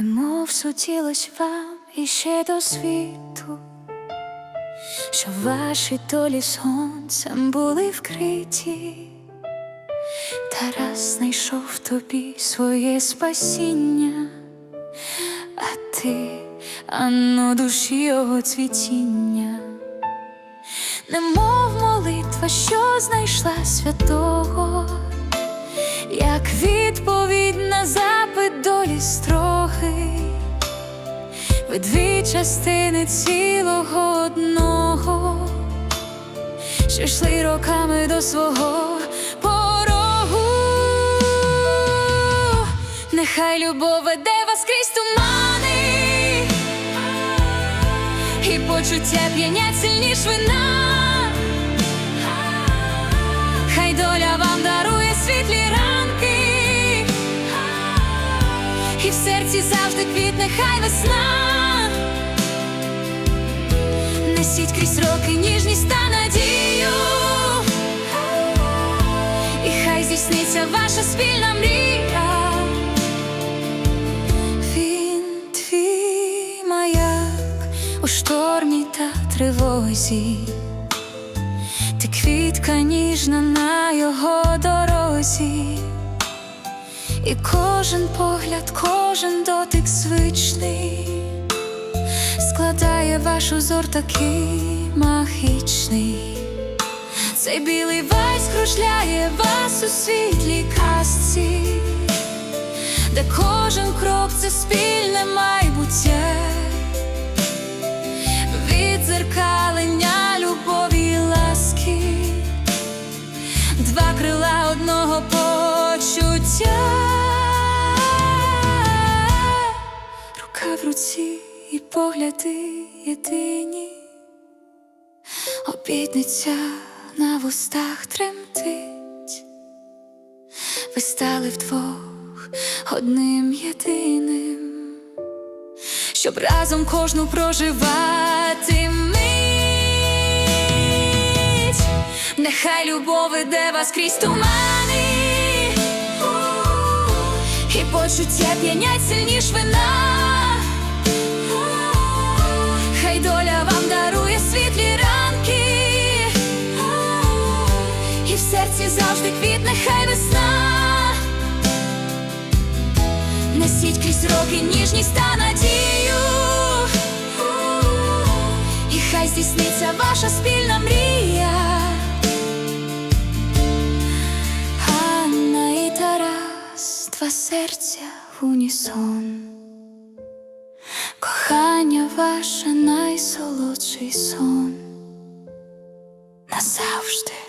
немов суділось вам іще до світу, що ваші долі сонцем були вкриті, Тарас знайшов в тобі своє спасіння, а ти анно душі його цвітіння, немов молитва, що знайшла святого, як відповідь на запит долі строгий, ви дві частини цілого одного, що йшли роками до свого порогу. Нехай любов веде вас крізь тумани, і почуття п'янять сильніш вина. В серці завжди квітне, хай весна. Несіть крізь роки ніжність та надію, і хай здійсниться ваша спільна мрія. Він твій маяк у штормі та тривозі. Ти квітка ніжна на його дорозі, і кожен погляд, кожен дотик звичний складає ваш узор такий магічний. Цей білий вайс кружляє вас у світлій казці, де кожен крок це спільне майбуття відзеркалення любові й ласки, два крила одного почуття, рука в руці і погляди єдині, обідниця на вустах тремтить, ви стали вдвох одним єдиним щоб разом кожну проживати мить. Нехай любов веде вас крізь тумани, і почуття п'янять сильніш вина. Хай доля вам дарує світлі ранки, і в серці завжди квітне, хай весна. Несіть крізь роки ніжність та надію, і хай здійсниться ваша спільна мрія. серця в унісон, кохання ваше найсолодший сон назавжди.